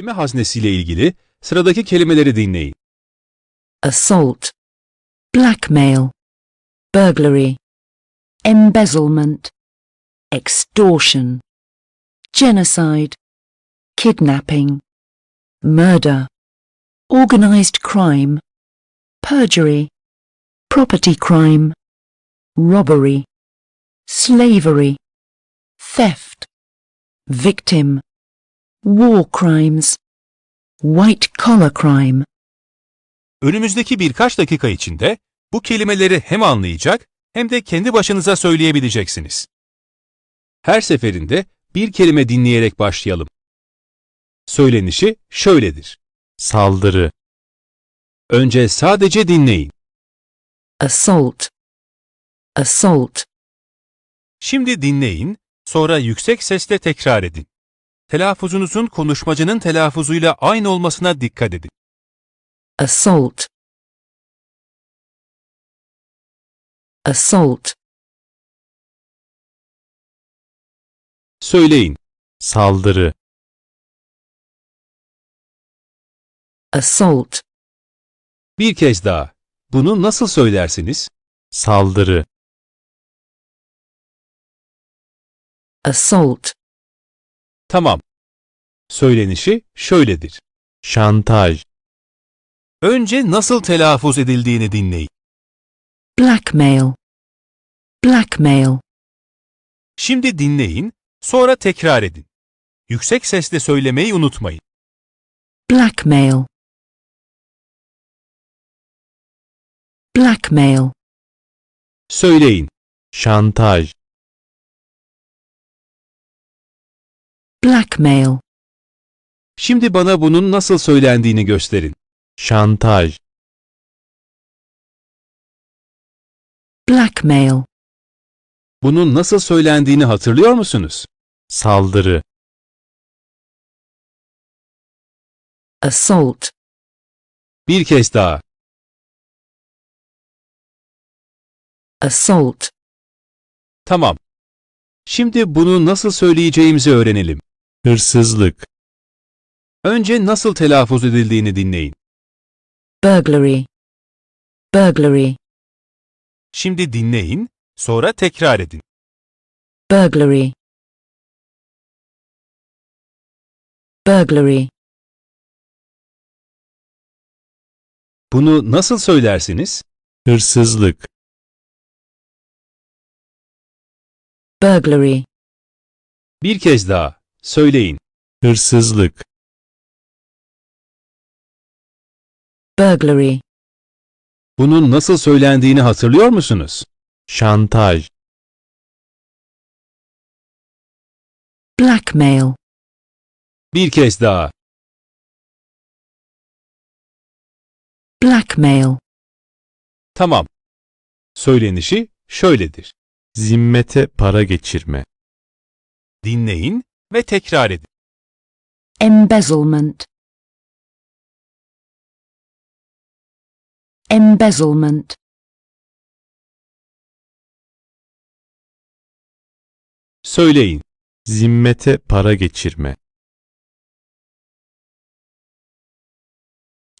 Kelime haznesiyle ilgili sıradaki kelimeleri dinleyin. assault, blackmail, burglary, embezzlement, extortion, genocide, kidnapping, murder, organized crime, perjury, property crime, robbery, slavery, theft, victim, war crimes, white collar crime. Önümüzdeki birkaç dakika içinde bu kelimeleri hem anlayacak hem de kendi başınıza söyleyebileceksiniz. Her seferinde bir kelime dinleyerek başlayalım. Söylenişi şöyledir. Saldırı. Önce sadece dinleyin. assault, assault, Şimdi dinleyin, sonra yüksek sesle tekrar edin. Telaffuzunuzun konuşmacının telaffuzuyla aynı olmasına dikkat edin. assault, assault, Söyleyin. Saldırı. assault, Bir kez daha. Bunu nasıl söylersiniz? Saldırı. assault, Tamam. Söylenişi şöyledir. Şantaj. Önce nasıl telaffuz edildiğini dinleyin. blackmail, blackmail, Şimdi dinleyin, sonra tekrar edin. Yüksek sesle söylemeyi unutmayın. blackmail, blackmail, Söyleyin. Şantaj. Blackmail, Şimdi bana bunun nasıl söylendiğini gösterin. Şantaj. blackmail, Bunun nasıl söylendiğini hatırlıyor musunuz? Saldırı. assault, Bir kez daha. assault, Tamam. Şimdi bunu nasıl söyleyeceğimizi öğrenelim. Hırsızlık. Önce nasıl telaffuz edildiğini dinleyin. burglary, burglary, Şimdi dinleyin, sonra tekrar edin. burglary, burglary, Bunu nasıl söylersiniz? Hırsızlık. burglary, Bir kez daha. Söyleyin. Hırsızlık. burglary, Bunun nasıl söylendiğini hatırlıyor musunuz? Şantaj. blackmail, Bir kez daha. blackmail, Tamam. Söylenişi şöyledir. Zimmete para geçirme. Dinleyin ve tekrar edin. embezzlement, embezzlement, Söyleyin. Zimmete para geçirme.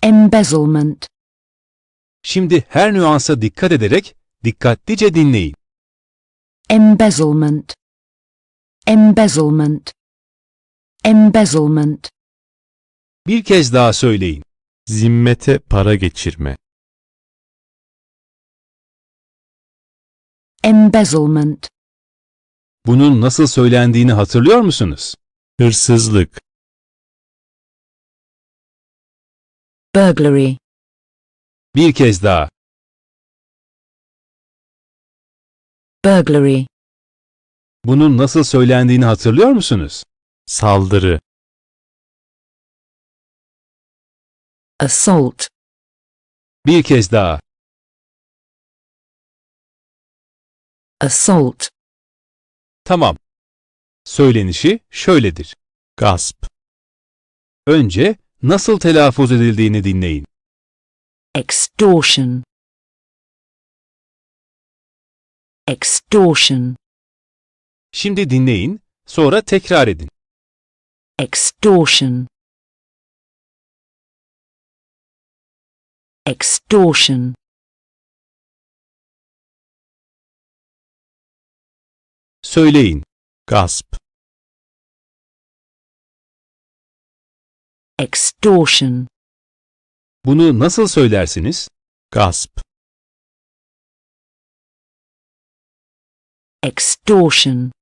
embezzlement, Şimdi her nüansa dikkat ederek dikkatlice dinleyin. embezzlement, embezzlement, embezzlement, Bir kez daha söyleyin. Zimmete para geçirme. embezzlement, Bunun nasıl söylendiğini hatırlıyor musunuz? Hırsızlık. burglary, Bir kez daha. burglary, Bunun nasıl söylendiğini hatırlıyor musunuz? Saldırı. assault, Bir kez daha. assault, Tamam. Söylenişi şöyledir. Gasp. Önce nasıl telaffuz edildiğini dinleyin. extortion, extortion, Şimdi dinleyin, sonra tekrar edin extortion. Extortion. Söyleyin. Gasp. Extortion. Bunu nasıl söylersiniz? Gasp. Extortion.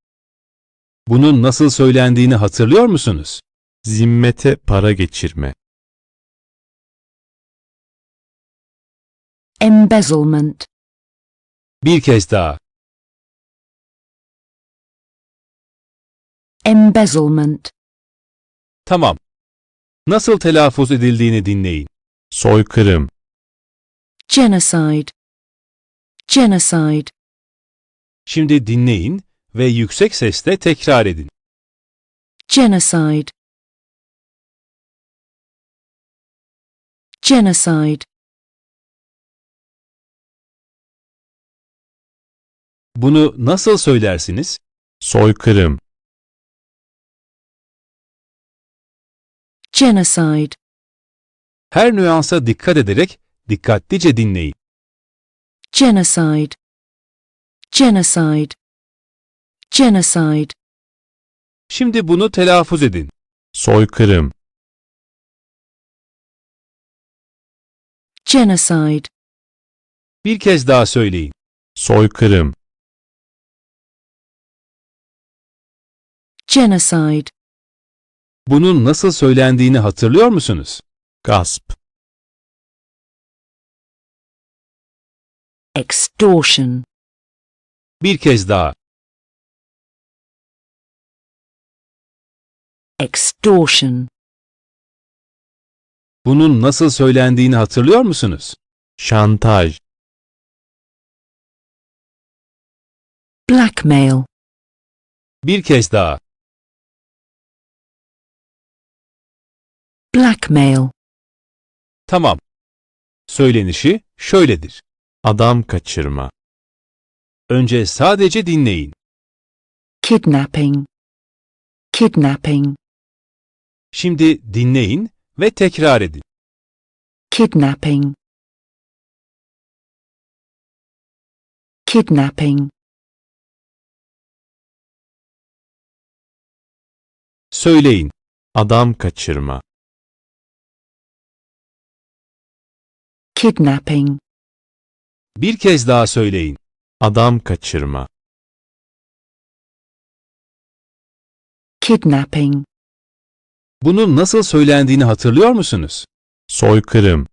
Bunun nasıl söylendiğini hatırlıyor musunuz? zimmete para geçirme, embezzlement, Bir kez daha. embezzlement, Tamam. Nasıl telaffuz edildiğini dinleyin. soykırım, genocide, genocide, Şimdi dinleyin ve yüksek sesle tekrar edin. genocide, genocide, Bunu nasıl söylersiniz? soykırım, genocide, Her nüansa dikkat ederek dikkatlice dinleyin. genocide, genocide, genocide, Şimdi bunu telaffuz edin. soykırım, genocide, Bir kez daha söyleyin. soykırım, genocide, Bunun nasıl söylendiğini hatırlıyor musunuz? gasp, extortion, Bir kez daha. Extortion, Bunun nasıl söylendiğini hatırlıyor musunuz? şantaj, blackmail, Bir kez daha. blackmail, Tamam. Söylenişi şöyledir. adam kaçırma, Önce sadece dinleyin. kidnapping, kidnapping, Şimdi dinleyin ve tekrar edin. kidnapping, kidnapping, Söyleyin. adam kaçırma, kidnapping, Bir kez daha söyleyin. adam kaçırma, kidnapping, Bunun nasıl söylendiğini hatırlıyor musunuz? soykırım,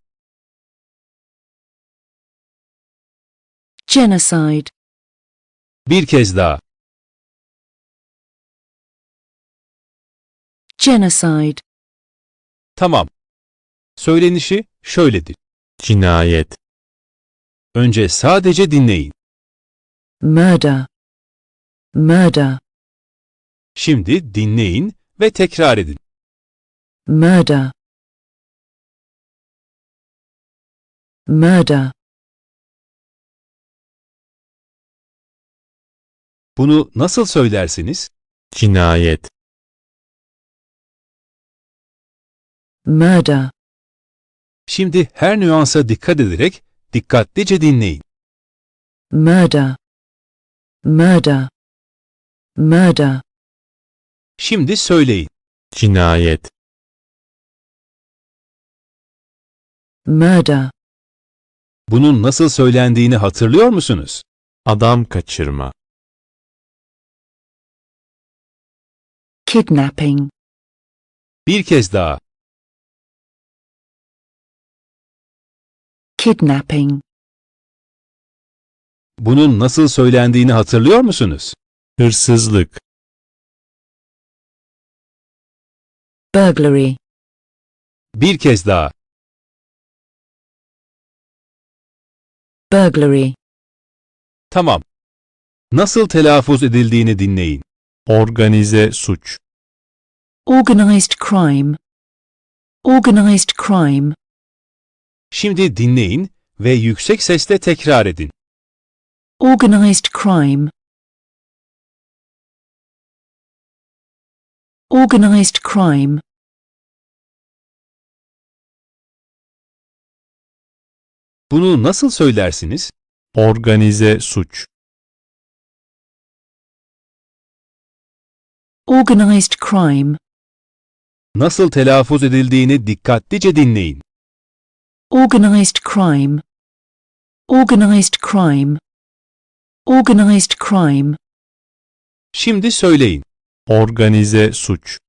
genocide, Bir kez daha. genocide, Tamam. Söylenişi şöyledir. cinayet, Önce sadece dinleyin. murder, murder, Şimdi dinleyin ve tekrar edin. Murder, murder, Bunu nasıl söylersiniz? cinayet, murder, Şimdi her nüansa dikkat ederek dikkatlice dinleyin. murder, murder, murder, Şimdi söyleyin. cinayet, murder, Bunun nasıl söylendiğini hatırlıyor musunuz? adam kaçırma, kidnapping, Bir kez daha. kidnapping, Bunun nasıl söylendiğini hatırlıyor musunuz? hırsızlık, burglary, Bir kez daha. Burglary, Tamam. Nasıl telaffuz edildiğini dinleyin. organize suç, organized crime, organized crime, Şimdi dinleyin ve yüksek sesle tekrar edin. organized crime, organized crime, Bunu nasıl söylersiniz? Organize suç. Organized crime. Nasıl telaffuz edildiğini dikkatlice dinleyin. Organized crime. Organized crime. Organized crime. Şimdi söyleyin. Organize suç.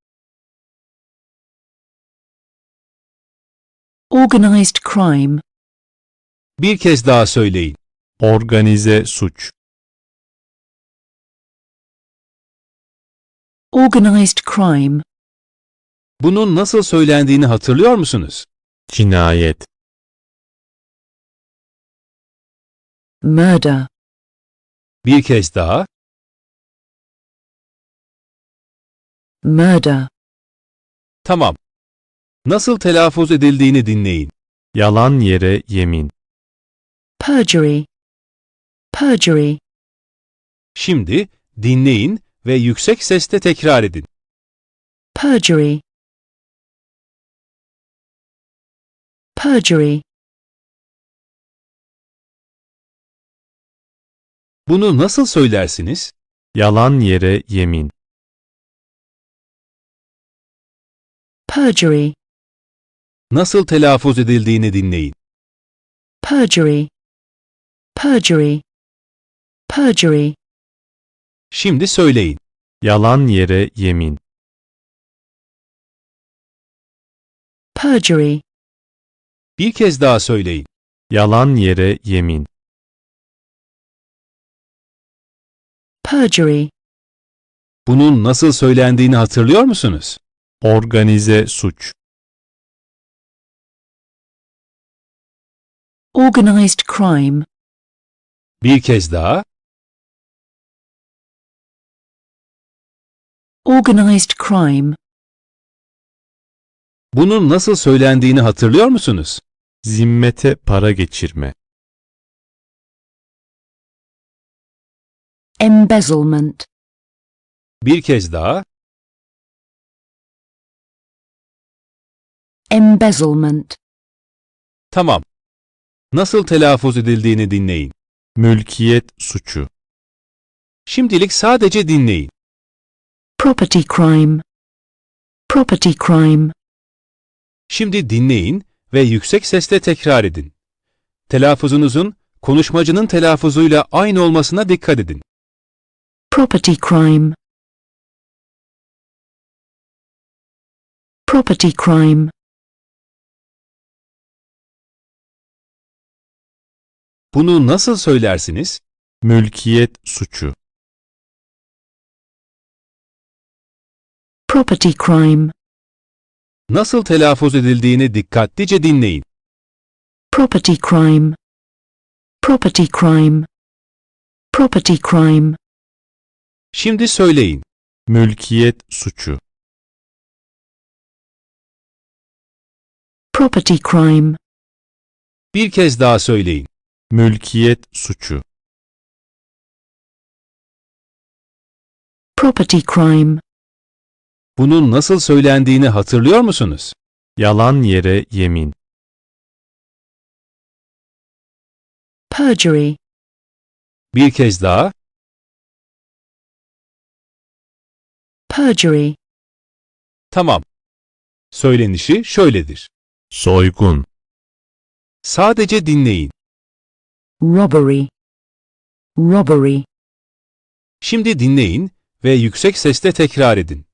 Organized crime. Bir kez daha söyleyin. Organize suç. Organized crime. Bunun nasıl söylendiğini hatırlıyor musunuz? Cinayet. Murder. Bir kez daha. Murder. Tamam. Nasıl telaffuz edildiğini dinleyin. Yalan yere yemin. Perjury. Perjury. Şimdi dinleyin ve yüksek sesle tekrar edin. Perjury. Perjury. Bunu nasıl söylersiniz? Yalan yere yemin. Perjury. Nasıl telaffuz edildiğini dinleyin. Perjury. Perjury. Perjury. Şimdi söyleyin. Yalan yere yemin. Perjury. Bir kez daha söyleyin. Yalan yere yemin. Perjury. Bunun nasıl söylendiğini hatırlıyor musunuz? Organize suç. Organized crime. Bir kez daha. Organized crime. Bunun nasıl söylendiğini hatırlıyor musunuz? Zimmete para geçirme. Embezzlement. Bir kez daha. Embezzlement. Tamam. Nasıl telaffuz edildiğini dinleyin. Mülkiyet suçu. Şimdilik sadece dinleyin. Property crime. Property crime. Şimdi dinleyin ve yüksek sesle tekrar edin. Telaffuzunuzun konuşmacının telaffuzuyla aynı olmasına dikkat edin. Property crime. Property crime. Bunu nasıl söylersiniz? Mülkiyet suçu. Property crime. Nasıl telaffuz edildiğini dikkatlice dinleyin. Property crime. Property crime. Property crime. Şimdi söyleyin. Mülkiyet suçu. Property crime. Bir kez daha söyleyin. Mülkiyet suçu. Property crime. Bunun nasıl söylendiğini hatırlıyor musunuz? Yalan yere yemin. Perjury. Bir kez daha. Perjury. Tamam. Söylenişi şöyledir. Soygun. Sadece dinleyin. Robbery. Robbery. Şimdi dinleyin ve yüksek sesle tekrar edin.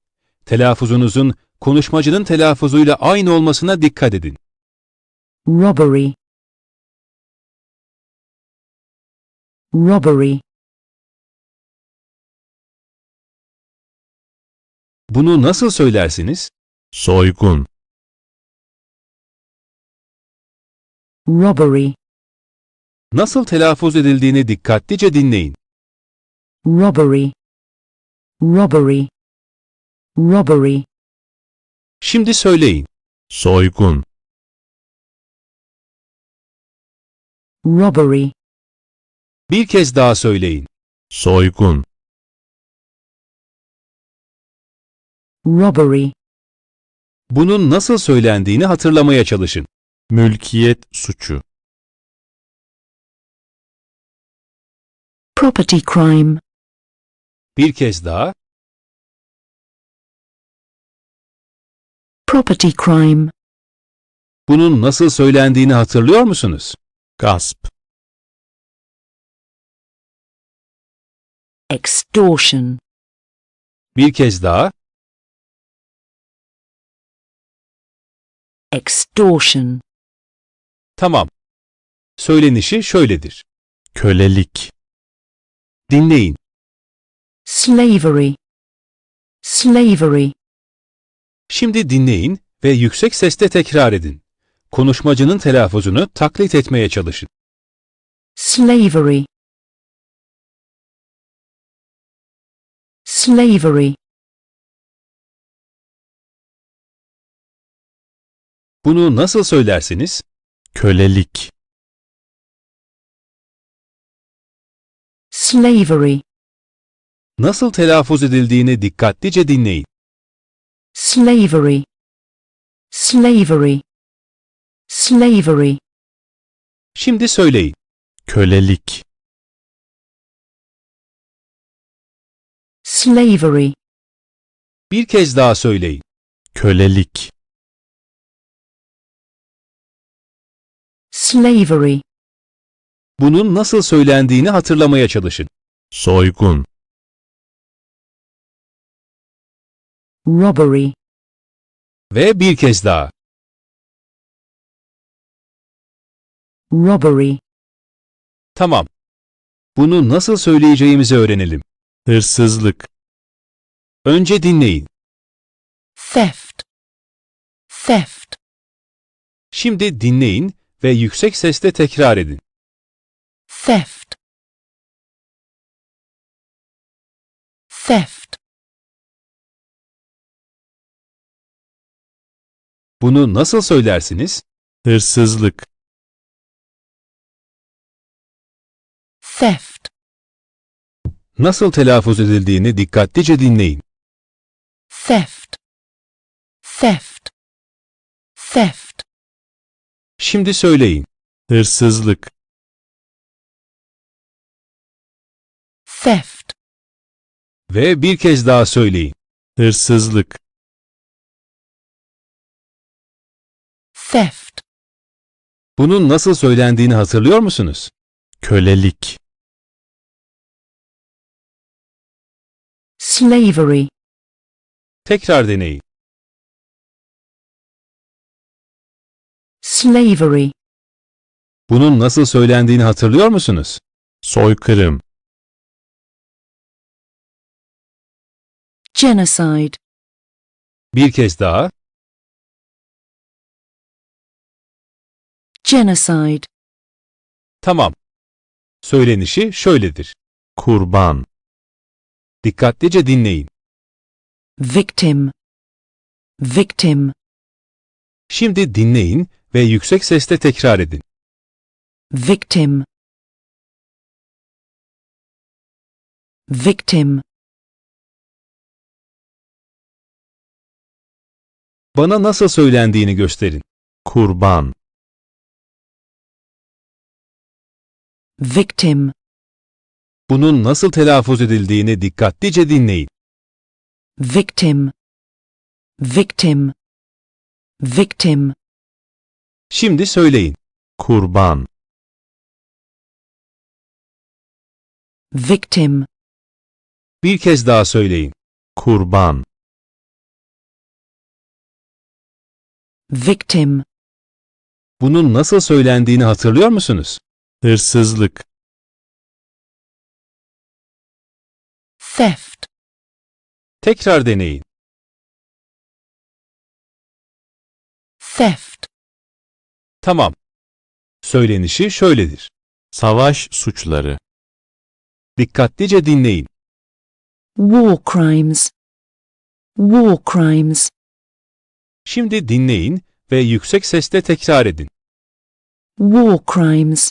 Telaffuzunuzun konuşmacının telaffuzuyla aynı olmasına dikkat edin. Robbery. Robbery. Bunu nasıl söylersiniz? Soygun. Robbery. Nasıl telaffuz edildiğini dikkatlice dinleyin. Robbery. Robbery. Robbery. Şimdi söyleyin. Soygun. Robbery. Bir kez daha söyleyin. Soygun. Robbery. Bunun nasıl söylendiğini hatırlamaya çalışın. Mülkiyet suçu. Property crime. Bir kez daha. Property crime. Bunun nasıl söylendiğini hatırlıyor musunuz? gasp, Extortion. Bir kez daha. Extortion. Tamam. Söylenişi şöyledir. kölelik, Dinleyin. Slavery. Slavery. Şimdi dinleyin ve yüksek sesle tekrar edin. Konuşmacının telaffuzunu taklit etmeye çalışın. Slavery. Slavery. Bunu nasıl söylersiniz? kölelik, Slavery. Nasıl telaffuz edildiğini dikkatlice dinleyin. Slavery. Slavery. Slavery. Şimdi söyleyin. kölelik, Slavery. Bir kez daha söyleyin. kölelik, Slavery. Bunun nasıl söylendiğini hatırlamaya çalışın. soygun, Robbery. Ve bir kez daha. Robbery. Tamam. Bunu nasıl söyleyeceğimizi öğrenelim. hırsızlık, Önce dinleyin. Theft. Theft. Şimdi dinleyin ve yüksek sesle tekrar edin. Theft. Theft. Bunu nasıl söylersiniz? hırsızlık, Theft. Nasıl telaffuz edildiğini dikkatlice dinleyin. Theft. Theft. Theft. Şimdi söyleyin. hırsızlık, Theft. Ve bir kez daha söyleyin. hırsızlık, Theft. Bunun nasıl söylendiğini hatırlıyor musunuz? kölelik, Slavery. Tekrar deneyin. Slavery. Bunun nasıl söylendiğini hatırlıyor musunuz? soykırım, Genocide. Bir kez daha. Genocide. Tamam. Söylenişi şöyledir. kurban, Dikkatlice dinleyin. Victim. Victim. Şimdi dinleyin ve yüksek sesle tekrar edin. Victim. Victim. Bana nasıl söylendiğini gösterin. kurban, Victim. Bunun nasıl telaffuz edildiğini dikkatlice dinleyin. Victim. Victim. Victim. Şimdi söyleyin. kurban, Victim. Bir kez daha söyleyin. kurban, Victim. Bunun nasıl söylendiğini hatırlıyor musunuz? hırsızlık, Theft. Tekrar deneyin. Theft. Tamam. Söylenişi şöyledir. savaş suçları, Dikkatlice dinleyin. War crimes. War crimes. Şimdi dinleyin ve yüksek sesle tekrar edin. War crimes.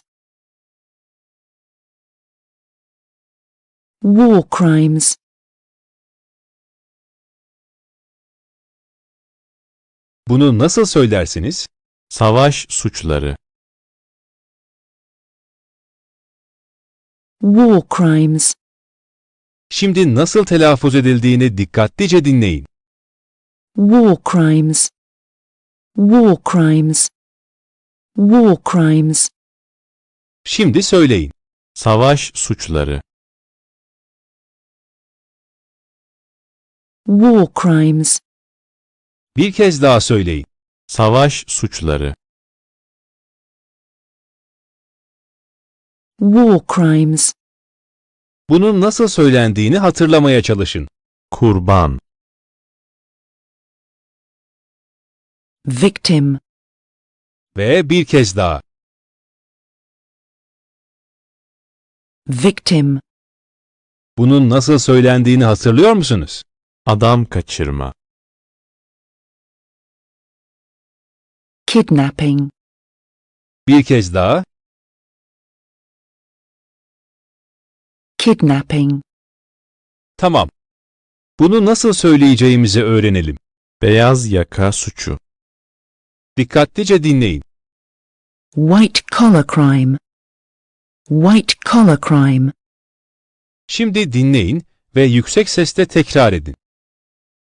War crimes. Bunu nasıl söylersiniz? savaş suçları, War crimes. Şimdi nasıl telaffuz edildiğini dikkatlice dinleyin. War crimes. War crimes. War crimes. Şimdi söyleyin. Savaş suçları. War crimes. Bir kez daha söyleyin. Savaş suçları. War crimes. Bunun nasıl söylendiğini hatırlamaya çalışın. Kurban. Victim. Ve bir kez daha. Victim. Bunun nasıl söylendiğini hatırlıyor musunuz? Adam kaçırma. Kidnapping. Bir kez daha. Kidnapping. Tamam. Bunu nasıl söyleyeceğimizi öğrenelim. Beyaz yaka suçu. Dikkatlice dinleyin. White collar crime. White collar crime. Şimdi dinleyin ve yüksek sesle tekrar edin.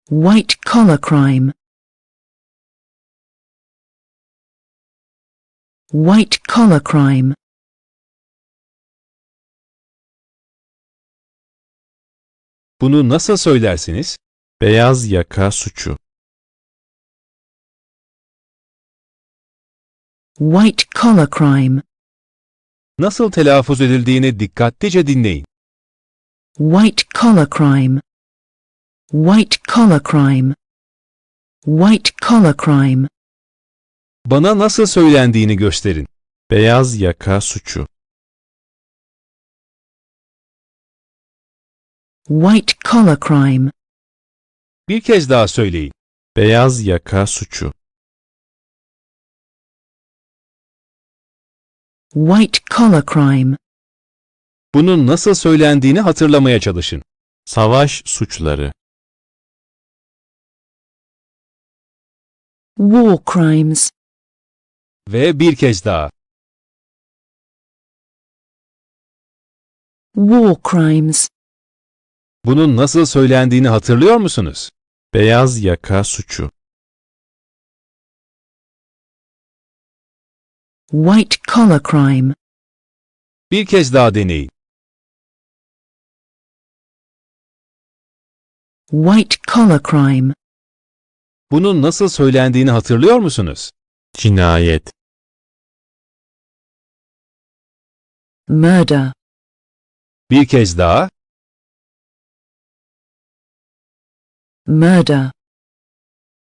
White collar crime. White collar crime. Bunu nasıl söylersiniz? Beyaz yaka suçu. White collar crime. Nasıl telaffuz edildiğini dikkatlice dinleyin. White collar crime. White collar crime. White collar crime. Bana nasıl söylendiğini gösterin. Beyaz yaka suçu. White collar crime. Bir kez daha söyleyin. Beyaz yaka suçu. White collar crime. Bunun nasıl söylendiğini hatırlamaya çalışın. Savaş suçları. War crimes. Ve bir kez daha. War crimes. Bunun nasıl söylendiğini hatırlıyor musunuz? Beyaz yaka suçu. White collar crime. Bir kez daha deneyin. White collar crime. Bunun nasıl söylendiğini hatırlıyor musunuz? Cinayet. Murder. Bir kez daha. Murder.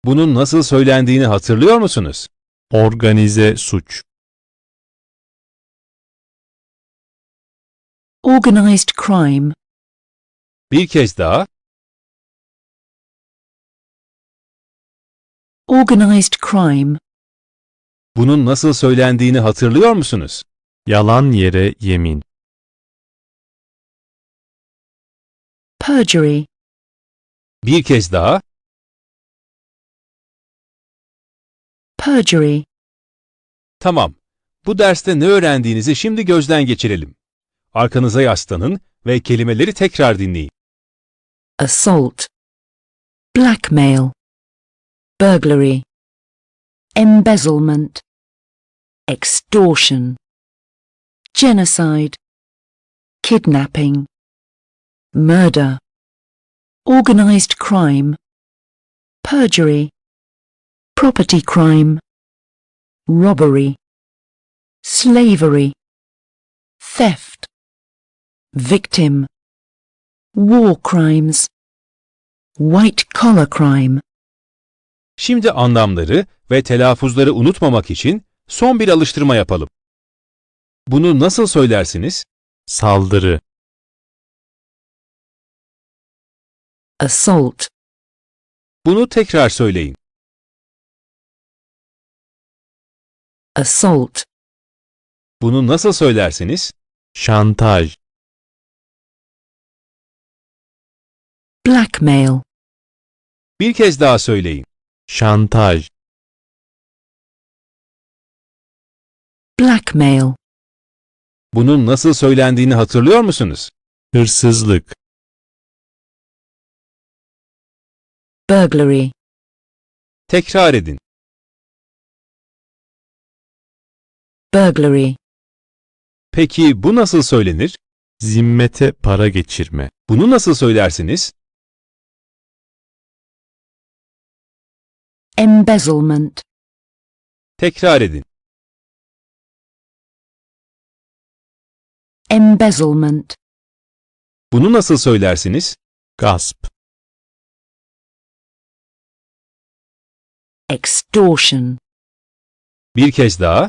Bunun nasıl söylendiğini hatırlıyor musunuz? Organize suç. Organized crime. Bir kez daha. Organized crime. Bunun nasıl söylendiğini hatırlıyor musunuz? Yalan yere yemin. Perjury. Bir kez daha. Perjury. Tamam. Bu derste ne öğrendiğinizi şimdi gözden geçirelim. Arkanıza yaslanın ve kelimeleri tekrar dinleyin. Assault. Blackmail. Burglary. Embezzlement. Extortion. Genocide. Kidnapping. Murder. Organized crime. Perjury. Property crime. Robbery. Slavery. Theft. Victim. War crimes. White collar crime. Şimdi anlamları ve telaffuzları unutmamak için son bir alıştırma yapalım. Bunu nasıl söylersiniz? Saldırı. Assault. Bunu tekrar söyleyin. Assault. Bunu nasıl söylersiniz? Şantaj. Blackmail. Bir kez daha söyleyin. Şantaj. Blackmail. Bunun nasıl söylendiğini hatırlıyor musunuz? hırsızlık, burglary, Tekrar edin. burglary, Peki bu nasıl söylenir? zimmete para geçirme, Bunu nasıl söylersiniz? Embezzlement, Tekrar edin. embezzlement, Bunu nasıl söylersiniz? gasp, extortion, Bir kez daha.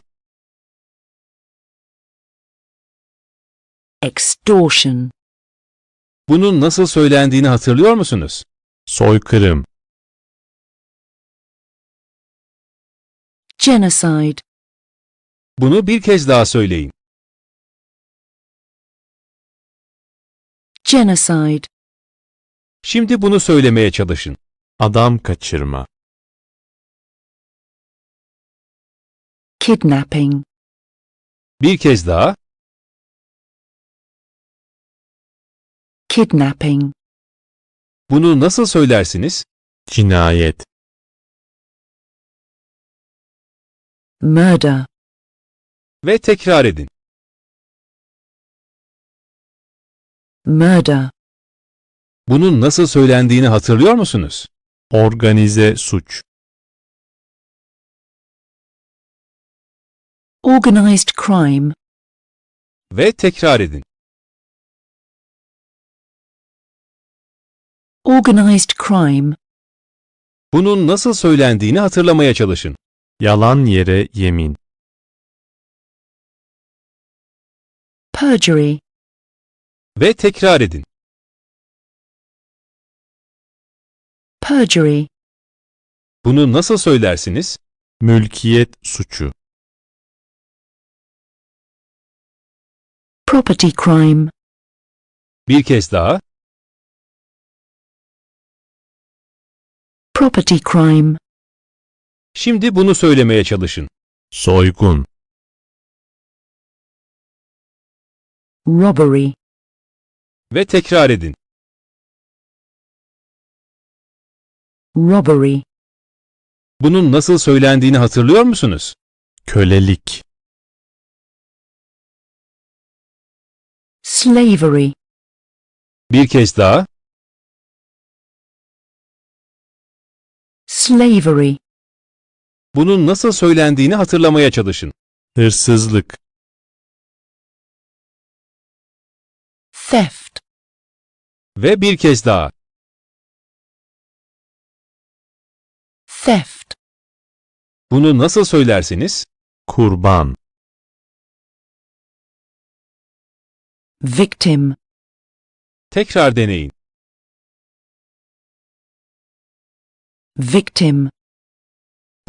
extortion, Bunun nasıl söylendiğini hatırlıyor musunuz? soykırım, genocide, Bunu bir kez daha söyleyin. genocide, Şimdi bunu söylemeye çalışın. adam kaçırma, kidnapping, Bir kez daha. kidnapping, Bunu nasıl söylersiniz? cinayet, murder, Ve tekrar edin. murder, Bunun nasıl söylendiğini hatırlıyor musunuz? organize suç, organized crime, Ve tekrar edin. organized crime, Bunun nasıl söylendiğini hatırlamaya çalışın. Yalan yere yemin, perjury, Ve tekrar edin. perjury, Bunu nasıl söylersiniz? mülkiyet suçu, property crime, Bir kez daha. property crime, Şimdi bunu söylemeye çalışın. soygun, robbery, Ve tekrar edin. robbery, Bunun nasıl söylendiğini hatırlıyor musunuz? kölelik, slavery, Bir kez daha. slavery, Bunun nasıl söylendiğini hatırlamaya çalışın. hırsızlık, theft, Ve bir kez daha. theft, Bunu nasıl söylersiniz? kurban, victim, Tekrar deneyin. victim,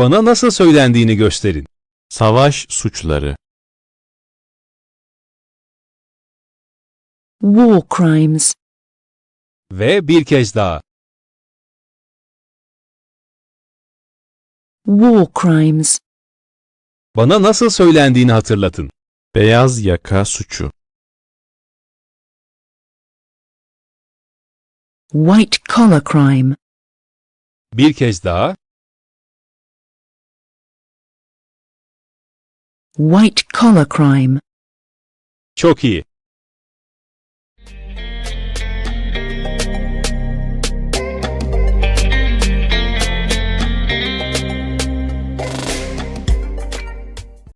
Bana nasıl söylendiğini gösterin. savaş suçları, war crimes, Ve bir kez daha. war crimes, Bana nasıl söylendiğini hatırlatın. beyaz yaka suçu, white collar crime, Bir kez daha. White collar crime, Çok iyi.